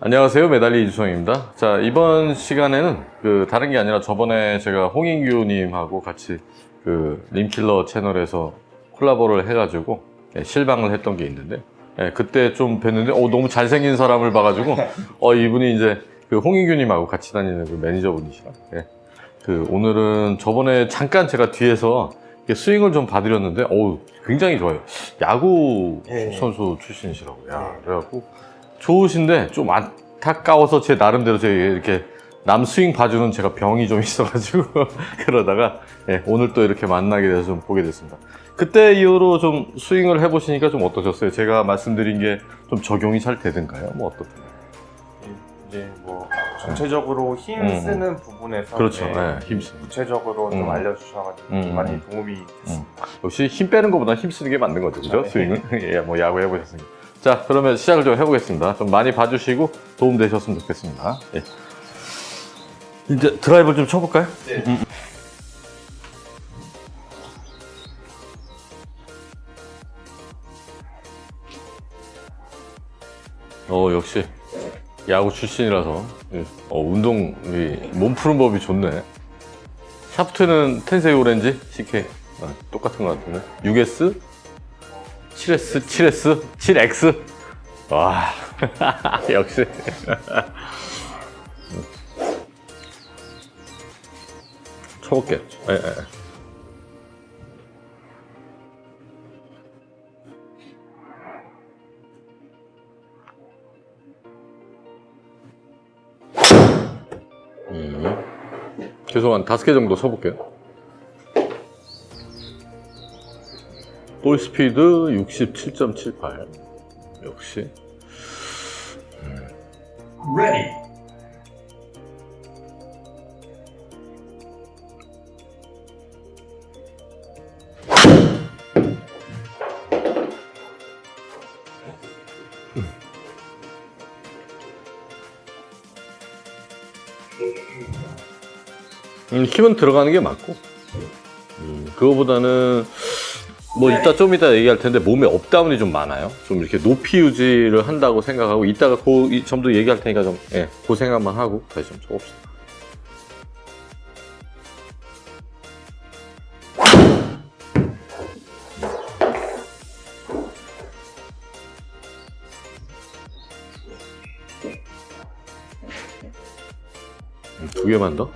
안녕하세요. 메달리 이주성입니다. 자, 이번 시간에는 그 다른 게 아니라 저번에 제가 홍인규 님하고 같이 그 림킬러 채널에서 콜라보를 해가지고 예, 실방을 했던 게 있는데 예, 그때 좀 뵀는데 어, 너무 잘생긴 사람을 봐가지고 어, 이분이 이제 그 홍인규 님하고 같이 다니는 그 매니저분이시라. 예. 그 오늘은 저번에 잠깐 제가 뒤에서 스윙을 좀 봐드렸는데 어우 굉장히 좋아요. 야구 예. 선수 출신이시라고. 야, 그래갖고 좋으신데 좀 안타까워서 제 나름대로 제 이렇게 남 스윙 봐주는 제가 병이 좀 있어가지고 그러다가 예, 오늘 또 이렇게 만나게 돼서 좀 보게 됐습니다. 그때 이후로 좀 스윙을 해보시니까 좀 어떠셨어요? 제가 말씀드린 게 좀 적용이 잘 되던가요? 뭐 어떻게? 이제 뭐 전체적으로 힘 음. 쓰는 부분에서 그렇죠. 네, 네, 힘 쓰. 구체적으로 좀 음. 알려주셔가지고 음. 좀 많이 도움이 됐습니다. 역시 힘 빼는 것보다 힘 쓰는 게 맞는 거죠, 그죠? 네. 스윙은 예, 뭐 야구 해보셨으니까. 자, 그러면 시작을 좀 해보겠습니다. 좀 많이 봐주시고 도움 되셨으면 좋겠습니다. 예. 이제 드라이브를 좀 쳐볼까요? 네. 어 역시 야구 출신이라서 예. 어, 운동 이, 몸 푸는 법이 좋네. 샤프트는 텐세이 오렌지 CK 아, 똑같은 것 같은데 6S 7S 7S 7X 와 역시 쳐볼게요. 예, 예. 계속 한 다섯 개 정도 쳐볼게요. 볼 스피드 67.78. 역시. Ready. 음, 힘은 들어가는 게 맞고. 음, 그거보다는 뭐 이따 좀 이따 얘기할 텐데 몸에 업다운이 좀 많아요. 좀 이렇게 높이 유지를 한다고 생각하고 이따가 그 이 점도 얘기할 테니까 좀 예, 그 생각만 하고 다시 좀 쳐봅시다. 음, 두 개만 더.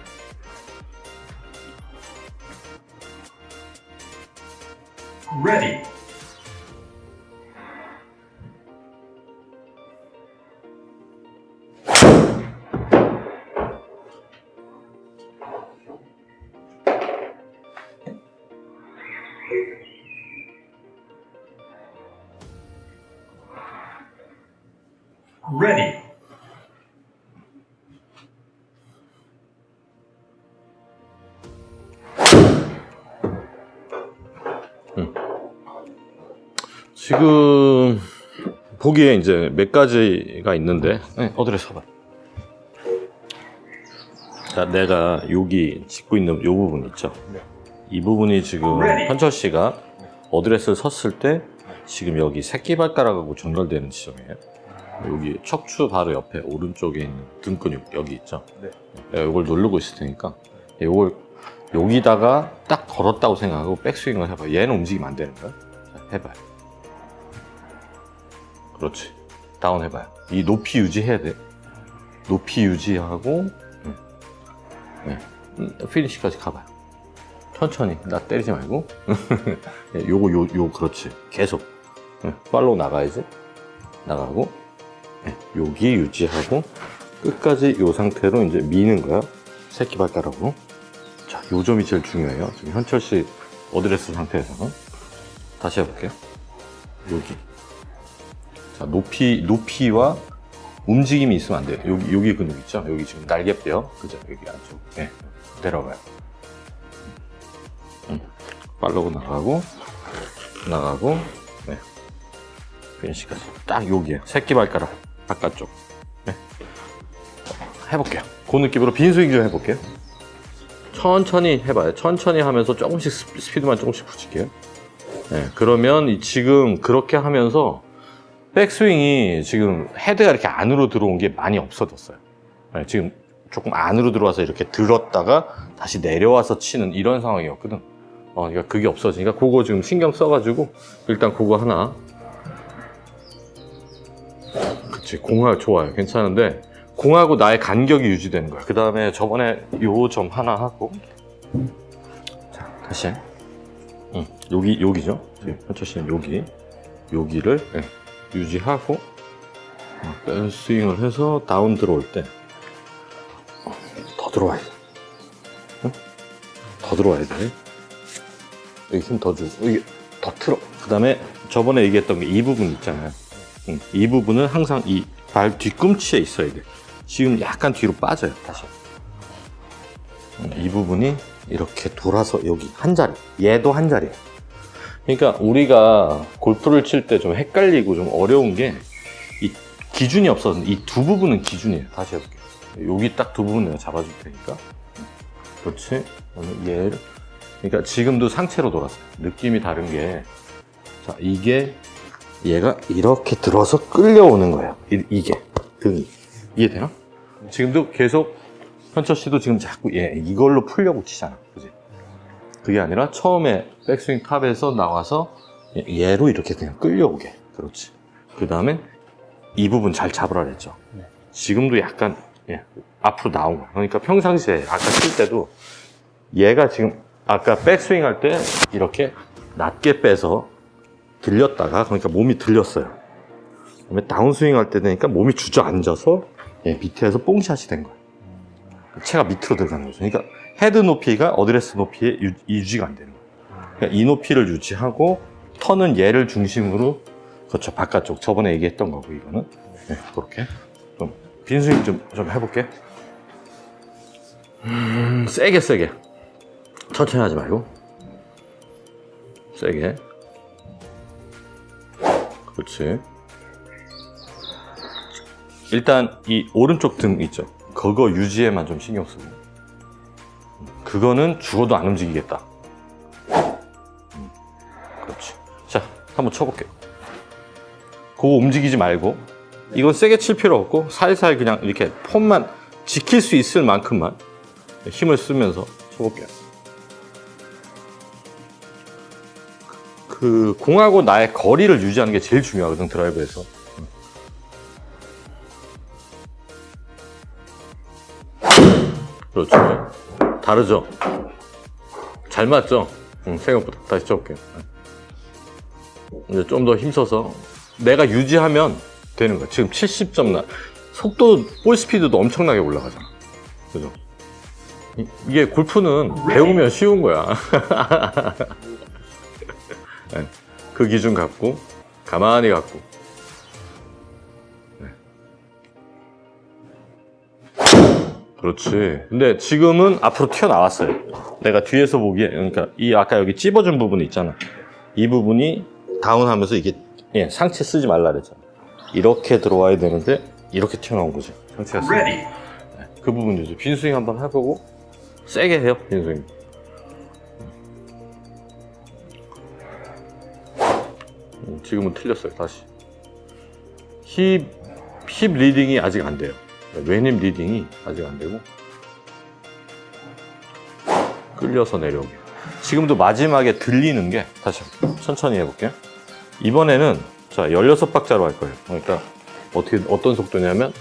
Ready. 지금 보기에 이제 몇 가지가 있는데 네, 어디를 서봐. 자, 내가 여기 짚고 있는 이 부분 있죠. 네. 이 부분이 지금 현철 씨가 어드레스를 섰을 때 지금 여기 새끼발가락하고 전달되는 지점이에요. 여기 척추 바로 옆에 오른쪽에 있는 등 근육 여기 있죠. 네. 이걸 누르고 있을 테니까 이걸 여기다가 딱 걸었다고 생각하고 백스윙을 해봐. 얘는 움직이면 안 되는 거야. 자, 해봐요. 그렇지. 다운 해봐요. 이 높이 유지해야 돼. 높이 유지하고, 음. 네. 음, 피니시까지 가봐요. 천천히. 나 때리지 말고. 네, 요거, 요, 요, 그렇지. 계속. 네, 팔로우 나가야지. 나가고, 네, 여기 유지하고, 끝까지 요 상태로 이제 미는 거야. 새끼 발가락으로. 자, 요 점이 제일 중요해요. 지금 현철 씨 어드레스 상태에서는. 다시 해볼게요. 여기. 자, 높이, 높이와 움직임이 있으면 안 돼요. 여기, 여기 근육 있죠? 여기 지금 날개뼈. 그죠? 여기 안쪽. 네. 내려가요. 음. 팔로우 나가고, 나가고, 네. 피니시까지. 딱 여기에. 새끼 발가락. 바깥쪽. 네. 해볼게요. 그 느낌으로 빈 스윙 좀 해볼게요. 천천히 해봐요. 천천히 하면서 조금씩 스피- 스피드만 조금씩 붙일게요. 네, 그러면 이 지금 그렇게 하면서 백스윙이 지금 헤드가 이렇게 안으로 들어온 게 많이 없어졌어요. 네, 지금 조금 안으로 들어와서 이렇게 들었다가 다시 내려와서 치는 이런 상황이었거든. 어, 그러니까 그게 없어지니까 그거 지금 신경 써가지고 일단 그거 하나. 그치, 공학 좋아요. 괜찮은데 공하고 나의 간격이 유지되는 거야. 그 다음에 저번에 요 점 하나 하고. 자, 다시. 응, 여기, 여기죠. 지금 현철 씨는 여기. 여기를 예, 유지하고 어, 백스윙을 해서 다운 들어올 때 더 들어와야 돼. 응? 더 들어와야 돼. 여기 힘 더 주고 여기 더 틀어. 그 다음에 저번에 얘기했던 게 이 부분 있잖아요. 응, 이 부분은 항상 이 발 뒤꿈치에 있어야 돼. 지금 약간 뒤로 빠져요. 다시. 응, 이 부분이 이렇게 돌아서 여기 한 자리. 얘도 한 자리예요. 그러니까 우리가 골프를 칠 때 좀 헷갈리고 좀 어려운 게 이 기준이 없어서 이 두 부분은 기준이에요. 다시 해볼게요. 여기 딱 두 부분 내가 잡아줄 테니까. 그렇지. 얘를. 그러니까 지금도 상체로 돌았어요. 느낌이 다른 게. 자, 이게 얘가 이렇게 들어서 끌려오는 거예요. 이, 이게. 등이. 이해되나? 지금도 계속 현철 씨도 지금 자꾸 얘 이걸로 풀려고 치잖아. 그지? 그게 아니라 처음에 백스윙 탑에서 나와서 얘로 이렇게 그냥 끌려오게. 그렇지. 그 다음에 이 부분 잘 잡으라 그랬죠. 지금도 약간 예, 앞으로 나온 거야. 그러니까 평상시에 아까 칠 때도 얘가 지금 아까 백스윙 할 때 이렇게 낮게 빼서 들렸다가 그러니까 몸이 들렸어요. 그다음에 다운스윙 할 때 되니까 몸이 주저앉아서 예, 밑에서 뽕샷이 된 거야. 체가 밑으로 들어가는 거죠. 그러니까 헤드 높이가 어드레스 높이에 유, 유지 가 안 되는 거예요. 그러니까 이 높이를 유지하고 턴은 얘를 중심으로 그렇죠 바깥쪽 저번에 얘기했던 거고 이거는 네, 그렇게 좀 빈스윙 좀, 좀 해볼게. 음, 세게 세게 천천히 하지 말고 세게 그렇지. 일단 이 오른쪽 등 있죠. 그거 유지에만 좀 신경 쓰고. 그거는 죽어도 안 움직이겠다. 음, 그렇지. 자, 한번 쳐볼게요. 그거 움직이지 말고, 이건 세게 칠 필요 없고, 살살 그냥 이렇게 폼만 지킬 수 있을 만큼만 힘을 쓰면서 쳐볼게요. 그, 공하고 나의 거리를 유지하는 게 제일 중요하거든, 드라이브에서. 그렇죠. 다르죠? 잘 맞죠? 응, 생각보다. 다시 쳐볼게요. 이제 좀 더 힘써서 내가 유지하면 되는 거야. 지금 70점 나. 속도, 볼 스피드도 엄청나게 올라가잖아. 그죠? 이- 이게 골프는 배우면 쉬운 거야. 네, 그 기준 갖고, 가만히 갖고. 그렇지. 근데 지금은 앞으로 튀어나왔어요. 내가 뒤에서 보기에, 그러니까 이 아까 여기 찝어준 부분이 있잖아. 이 부분이 다운하면서 이게 예, 상체 쓰지 말라 그랬잖아. 이렇게 들어와야 되는데 이렇게 튀어나온 거지. 상체가 쓰. Ready. 그 부분이죠. 빈스윙 한번 해보고 세게 해요. 빈스윙. 지금은 틀렸어요. 다시. 힙, 힙 리딩이 아직 안 돼요. 왼힙 리딩이 아직 안 되고 끌려서 내려오게. 지금도 마지막에 들리는 게 다시 천천히 해볼게요. 이번에는 자 16박자로 할 거예요. 그러니까 어떻게 어떤 속도냐면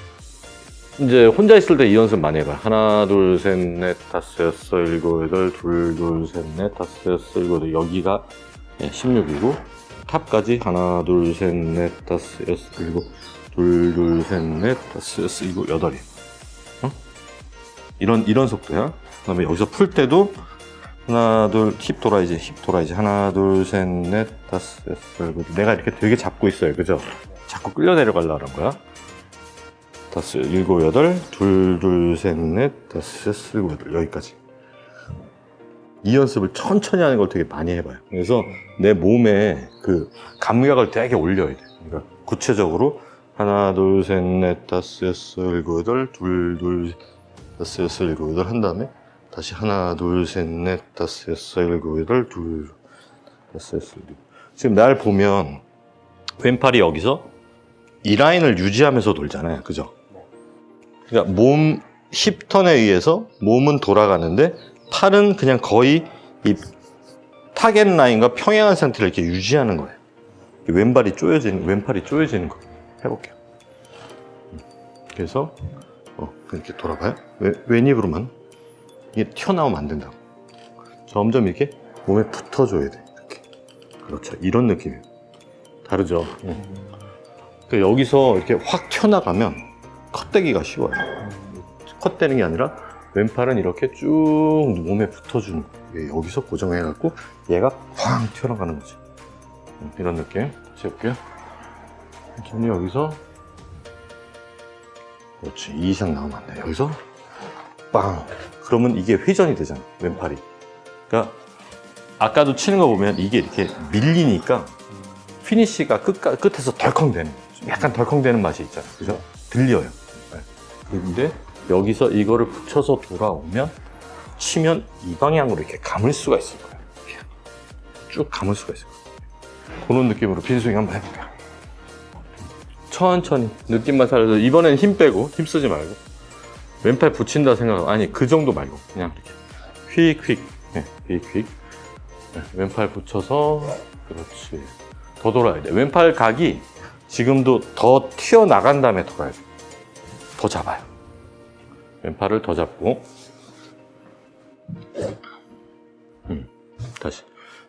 이제 혼자 있을 때 이 연습 많이 해봐요. 하나, 둘, 셋, 넷, 다섯, 여섯, 일곱, 여덟, 둘, 둘, 셋, 넷, 다섯, 여섯, 일곱, 여덟. 여기가 16이고 탑까지 하나, 둘, 셋, 넷, 다섯, 여섯, 일곱, 둘, 둘, 셋, 넷, 다섯, 여섯, 일곱, 여덟이. 어? 이런 이런 속도야. 그다음에 여기서 풀 때도 하나, 둘, 힙 돌아야지, 힙 돌아야지. 하나, 둘, 셋, 넷, 다섯, 여섯, 일곱. 내가 이렇게 되게 잡고 있어요, 그죠? 자꾸 끌려 내려가려고 하는 거야. 다섯, 일곱, 여덟, 둘, 둘, 셋, 넷, 다섯, 여섯, 일곱, 여덟, 여기까지. 이 연습을 천천히 하는 걸 되게 많이 해봐요. 그래서 내 몸에 그 감각을 되게 올려야 돼. 그러니까 구체적으로 하나, 둘, 셋, 넷, 다섯, 여섯, 일곱, 여덟, 둘, 둘, 다섯, 여섯, 일곱, 여덟 한 다음에 다시 하나, 둘, 셋, 넷, 다섯, 여섯, 일곱, 여덟, 둘, 다섯, 여섯, 일곱. 지금 날 보면 왼팔이 여기서 이 라인을 유지하면서 돌잖아요. 그죠? 그러니까 몸 힙턴에 의해서 몸은 돌아가는데 팔은 그냥 거의 이 타겟 라인과 평행한 상태를 이렇게 유지하는 거예요. 왼발이 쪼여지는, 왼팔이 쪼여지는 거. 해볼게요. 그래서, 어, 이렇게 돌아가요. 왼, 왼입으로만. 이게 튀어나오면 안 된다고. 점점 이렇게 몸에 붙어줘야 돼. 이렇게. 그렇죠. 이런 느낌이에요. 다르죠? 응. 그 여기서 이렇게 확 튀어나가면 컷대기가 쉬워요. 컷대는 게 아니라 왼팔은 이렇게 쭉 몸에 붙어주는 거예요. 여기서 고정해갖고 얘가 쾅 튀어나가는 거지. 음, 이런 느낌. 다시 해볼게요. 기분이 여기서 그렇지. 이 이상 나오면 안 돼. 여기서 빵. 그러면 이게 회전이 되잖아. 왼팔이. 그러니까 아까도 치는 거 보면 이게 이렇게 밀리니까 피니쉬가 끝, 끝에서 덜컹 되는. 약간 덜컹 되는 맛이 있잖아요. 그죠? 들려요. 네. 근데 여기서 이거를 붙여서 돌아오면 치면 이 방향으로 이렇게 감을 수가 있을 거예요. 쭉 감을 수가 있을 거예요. 그런 느낌으로 빈스윙 한번 해볼게요. 천천히 느낌만 살려서 이번엔 힘 빼고 힘 쓰지 말고 왼팔 붙인다 생각하고 아니 그 정도 말고 그냥 이렇게 휙휙 네, 휙휙 네, 왼팔 붙여서 그렇지. 더 돌아야 돼. 왼팔 각이 지금도 더 튀어나간 다음에 돌아야 돼더 잡아요 왼팔을 더 잡고. 음, 다시.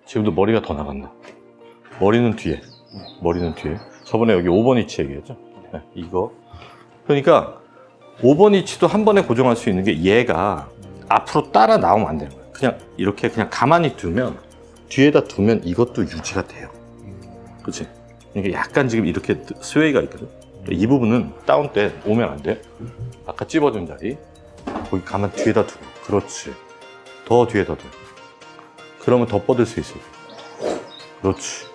지금도 머리가 더 나간다. 머리는 뒤에. 머리는 뒤에. 저번에 여기 5번 위치 얘기했죠? 네, 이거. 그러니까 5번 위치도 한 번에 고정할 수 있는 게 얘가 앞으로 따라 나오면 안 되는 거예요 그냥 이렇게 그냥 가만히 두면 뒤에다 두면 이것도 유지가 돼요. 그치? 이게 약간 지금 이렇게 스웨이가 있거든 이 부분은 다운 때 오면 안 돼. 아까 찝어준 자리. 거기 가만 뒤에다 두고. 그렇지. 더 뒤에다 둬. 그러면 더 뻗을 수 있어. 그렇지.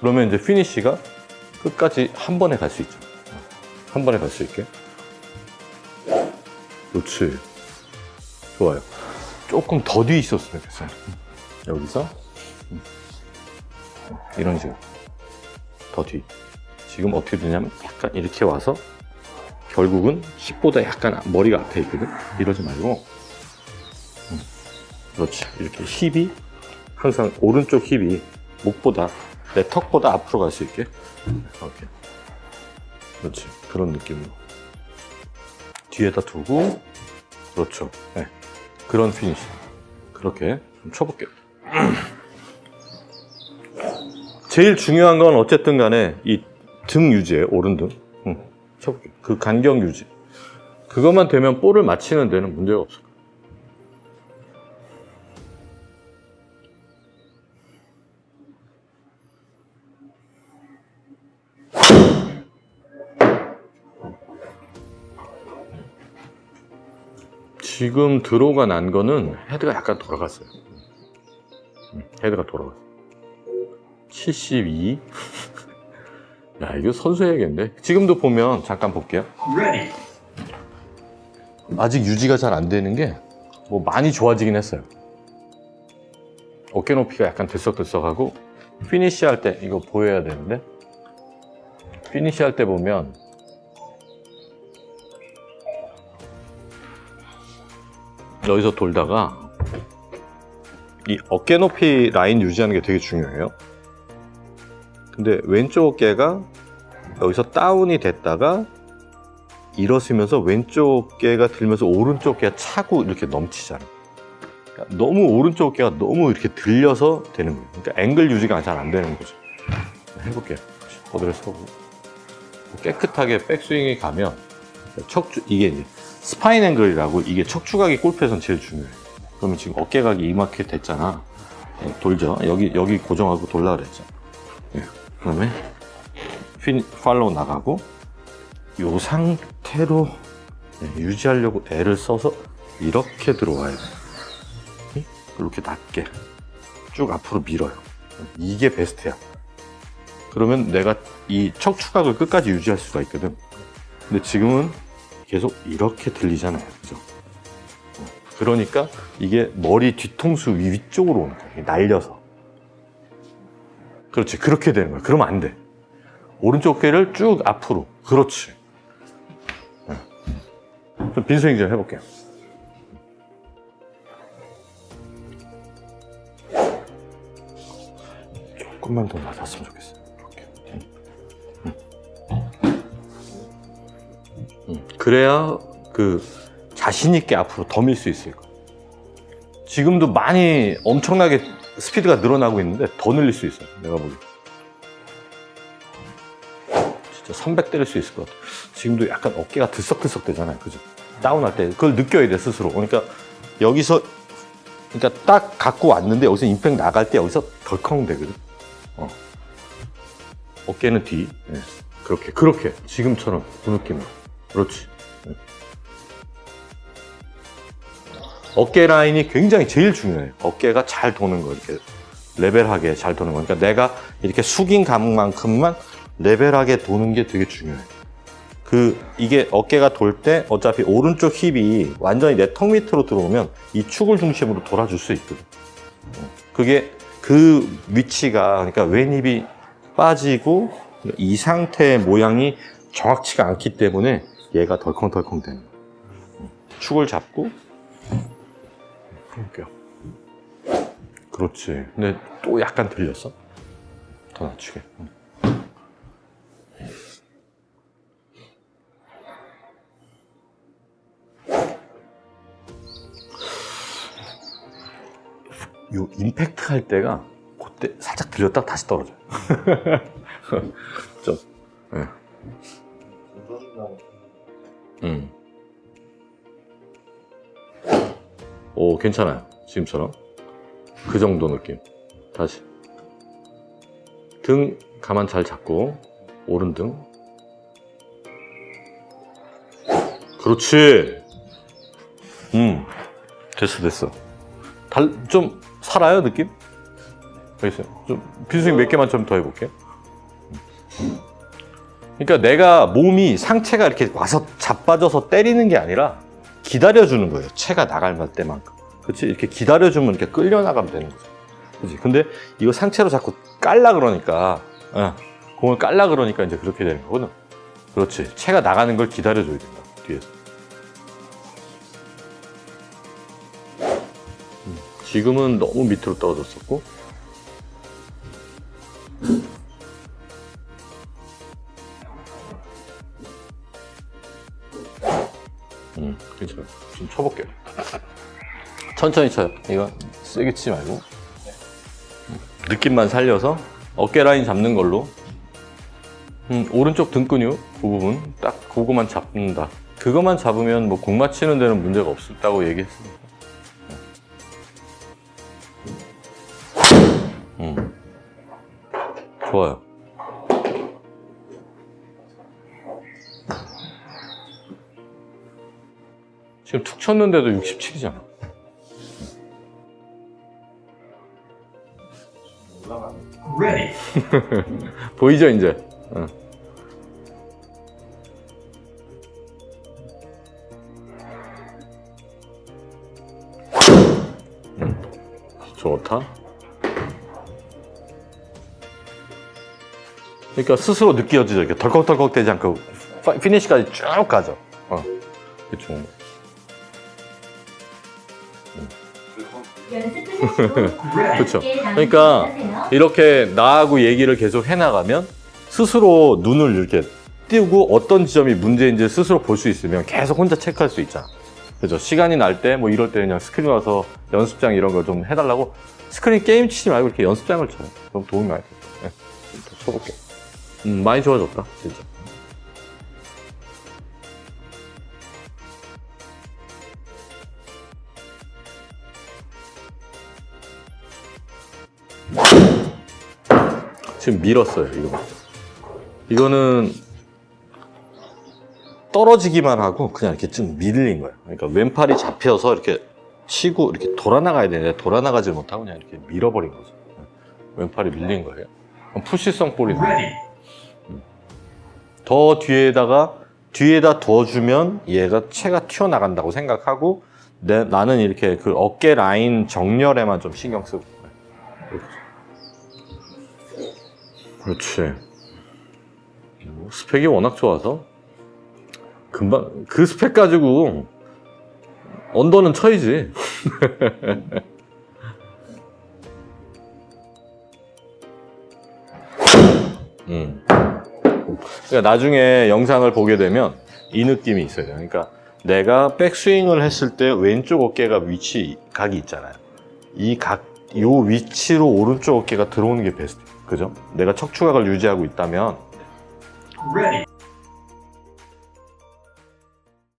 그러면 이제 피니쉬가 끝까지 한 번에 갈 수 있죠. 한 번에 갈 수 있게. 그렇지. 좋아요. 조금 더 뒤에 있었으면 됐어요. 여기서. 음. 이런 식으로. 더 뒤. 지금 어떻게 되냐면 약간 이렇게 와서 결국은 힙보다 약간 머리가 앞에 있거든. 이러지 말고 음, 그렇지. 이렇게 힙이 항상 오른쪽 힙이 목보다 내 턱보다 앞으로 갈 수 있게 이렇게 그렇지. 그런 느낌으로 뒤에다 두고 그렇죠. 네. 그런 피니시. 그렇게 좀 쳐볼게요. 제일 중요한 건 어쨌든 간에 이 등 유지예요. 오른 등. 응. 쳐볼게요. 그 간격 유지. 그것만 되면 볼을 맞히는 데는 문제가 거예요. 지금 드로우가 난 거는 헤드가 약간 돌아갔어요. 응, 헤드가 돌아갔어요. 72. 야, 이거 선수 해야겠는데. 지금도 보면, 잠깐 볼게요. 아직 유지가 잘 안 되는 게, 뭐 많이 좋아지긴 했어요. 어깨 높이가 약간 들썩들썩하고, 피니시 할 때, 이거 보여야 되는데, 피니시 할때 보면, 여기서 돌다가, 이 어깨 높이 라인 유지하는 게 되게 중요해요. 근데 왼쪽 어깨가 여기서 다운이 됐다가 일어서면서 왼쪽 어깨가 들면서 오른쪽 어깨가 차고 이렇게 넘치잖아. 그러니까 너무 오른쪽 어깨가 너무 이렇게 들려서 되는 거예요. 그러니까 앵글 유지가 잘 안 되는 거죠. 해볼게요. 거들을 서고 깨끗하게 백스윙이 가면 척추 이게 이제 스파인 앵글이라고 이게 척추각이 골프에선 제일 중요해요. 그러면 지금 어깨각이 이만큼 됐잖아. 네, 돌죠. 여기 여기 고정하고 돌라 그랬죠. 예. 그다음에 핀 팔로우 나가고 이 상태로 네, 유지하려고 애를 써서 이렇게 들어와야 돼. 요 이렇게 낮게 쭉 앞으로 밀어요. 이게 베스트야. 그러면 내가 이 척추각을 끝까지 유지할 수가 있거든. 근데 지금은 계속 이렇게 들리잖아요. 그죠? 그러니까 이게 머리 뒤통수 위- 위쪽으로 오는. 이게 날려서. 그렇지. 그렇게 되는 거야. 그러면 안 돼. 오른쪽 어깨를 쭉 앞으로. 그렇지. 네. 좀 빈스윙 좀 해볼게요. 조금만 더 맞았으면 좋겠어요. 그래야 그 자신 있게 앞으로 더 밀 수 있을 거예요. 지금도 많이 엄청나게 스피드가 늘어나고 있는데 더 늘릴 수 있어요. 내가 보기. 진짜 300 때릴 수 있을 것 같아요. 지금도 약간 어깨가 들썩들썩 되잖아요. 그죠? 다운할 때 그걸 느껴야 돼 스스로. 그러니까 여기서 그러니까 딱 갖고 왔는데 여기서 임팩 나갈 때 여기서 덜컹 되거든. 어. 어깨는 뒤. 예. 그렇게 그렇게 지금처럼 그 느낌으로. 그렇지. 어깨 라인이 굉장히 제일 중요해요. 어깨가 잘 도는 거 이렇게 레벨하게 잘 도는 거. 그러니까 내가 이렇게 숙인 감만큼만 레벨하게 도는 게 되게 중요해. 그 이게 어깨가 돌 때 어차피 오른쪽 힙이 완전히 내 턱 밑으로 들어오면 이 축을 중심으로 돌아줄 수 있거든. 어. 그게 그 위치가 그러니까 왼 힙이 빠지고 이 상태의 모양이 정확치가 않기 때문에 얘가 덜컹덜컹 되는. 어. 축을 잡고 해 볼게요. 그렇지. 근데 또 약간 들렸어? 더 낮추게. 응. 요 임팩트 할 때가 그때 살짝 들렸다 가 다시 떨어져요. 좀. 예. 음. 오, 괜찮아요. 지금처럼. 그 정도 느낌. 다시. 등 가만 잘 잡고, 오른 등. 그렇지. 음. 됐어, 됐어. 달, 좀 살아요, 느낌? 알겠어요. 좀, 빈스윙 몇 개만 좀 더 해볼게요. 그러니까 내가 몸이 상체가 이렇게 와서 자빠져서 때리는 게 아니라 기다려주는 거예요. 체가 나갈 때만큼. 그렇지? 이렇게 기다려주면 이렇게 끌려나가면 되는 거죠. 그렇지? 근데 이거 상체로 자꾸 깔라 그러니까, 어, 공을 깔라 그러니까 이제 그렇게 되는 거거든. 그렇지. 체가 나가는 걸 기다려줘야 된다. 뒤에서. 음, 지금은 너무 밑으로 떨어졌었고, 천천히 쳐요. 이거 세게 치지 말고. 음, 느낌만 살려서 어깨 라인 잡는 걸로. 음, 오른쪽 등 근육 그 부분 딱 그거만 잡는다. 그거만 잡으면 뭐 공 맞히는 데는 문제가 없었다고 얘기했습니다. 음. 좋아요. 지금 툭 쳤는데도 67이잖아. 보이죠, 이제? 응. 음, 좋다. 그러니까 스스로 느껴지죠. 이렇게 덜컥덜컥 되지 않고 파- 피니시까지 쭉 가죠. 어, 그게 좋 그렇죠. 그러니까 이렇게 나하고 얘기를 계속 해나가면 스스로 눈을 이렇게 띄우고 어떤 지점이 문제인지 스스로 볼 수 있으면 계속 혼자 체크할 수 있잖아. 그죠? 시간이 날 때 뭐 이럴 때 그냥 스크린 와서 연습장 이런 걸 좀 해달라고 스크린 게임 치지 말고 이렇게 연습장을 쳐요. 그럼 도움이 많이 돼요. 네. 좀더 쳐볼게. 음, 많이 좋아졌다, 진짜. 지금 밀었어요, 이거. 이거는 떨어지기만 하고 그냥 이렇게 좀 밀린 거예요. 그러니까 왼팔이 잡혀서 이렇게 치고 이렇게 돌아 나가야 되는데 돌아 나가지 못하고 그냥 이렇게 밀어버린 거죠. 왼팔이 밀린 거예요. 푸시성 볼이 나요. Ready. 더 뒤에다가 뒤에다 둬주면 얘가 체가 튀어나간다고 생각하고 내, 나는 이렇게 그 어깨 라인 정렬에만 좀 신경 쓰고 이렇게. 그렇지. 그렇지. 스펙이 워낙 좋아서 금방 그 스펙 가지고 언더는 쳐이지. 음. 그러니까 나중에 영상을 보게 되면 이 느낌이 있어요. 그러니까 내가 백스윙을 했을 때 왼쪽 어깨가 위치 각이 있잖아요. 이 각, 요 위치로 오른쪽 어깨가 들어오는 게 베스트. 그죠? 내가 척추각을 유지하고 있다면 Ready.